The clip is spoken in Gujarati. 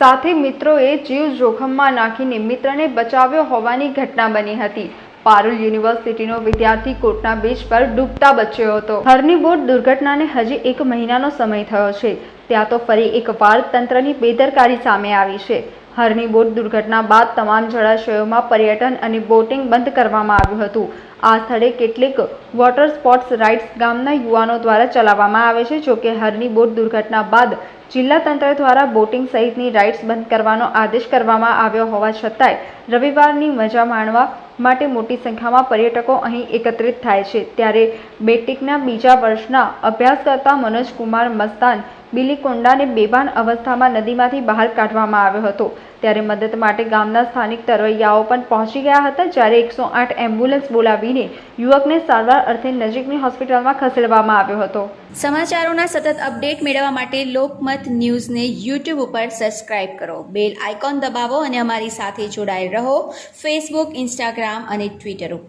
સાથે મિત્રોએ જીવ જોખમમાં નાખીને મિત્રને બચાવ્યો હોવાની ઘટના બની હતી. પારુલ યુનિવર્સિટીનો વિદ્યાર્થી કોટના બીચ પર ડૂબતા બચ્યો હતો. હરની બોટ દુર્ઘટનાને હજી એક મહિનાનો સમય થયો છે. ત્યાં તો ફરી એકવાર તંત્રની બેદરકારી સામે આવી છે. હરની બોટ દુર્ઘટના બાદ તમામ જળાશયોમાં પર્યટન અને બોટિંગ બંધ કરવામાં આવ્યું હતું. આ સ્થળે કેટલીક વોટર સ્પોર્ટ્સ રાઇડ્સ ગામના યુવાનો દ્વારા ચલાવવામાં આવે છે, જોકે હરની બોટ દુર્ઘટના બાદ જિલ્લા તંત્ર દ્વારા બોટિંગ સહિતની રાઇડ્સ બંધ કરવાનો આદેશ કરવામાં આવ્યો હોવા છતાંય રવિવારની મજા માણવા માટે મોટી સંખ્યામાં પર્યટકો અહીં એકત્રિત થાય છે. ત્યારે બેટિકના બીજા વર્ષના અભ્યાસ કરતા મનોજકુમાર મસ્તાન બિલીકોંડાને બેભાન અવસ્થામાં નદીમાંથી બહાર કાઢવામાં આવ્યો હતો. ત્યારે મદદ માટે ગામના સ્થાનિક તરવૈયાઓ પણ પહોંચી ગયા હતા, જ્યારે એકસો આઠ એમ્બ્યુલન્સ બોલાવીને યુવકને સારવાર અર્થે નજીકની હોસ્પિટલમાં ખસેડવામાં આવ્યો હતો. સમાચારોના સતત અપડેટ મેળવવા માટે લોકમત ન્યૂઝને યુટ્યુબ ઉપર સબસ્ક્રાઇબ કરો. બેલ આઇકોન દબાવો અને અમારી સાથે જોડાયેલ રહો. ફેસબુક ઇન્સ્ટાગ્રામ અને ટ્વિટર ઉપર.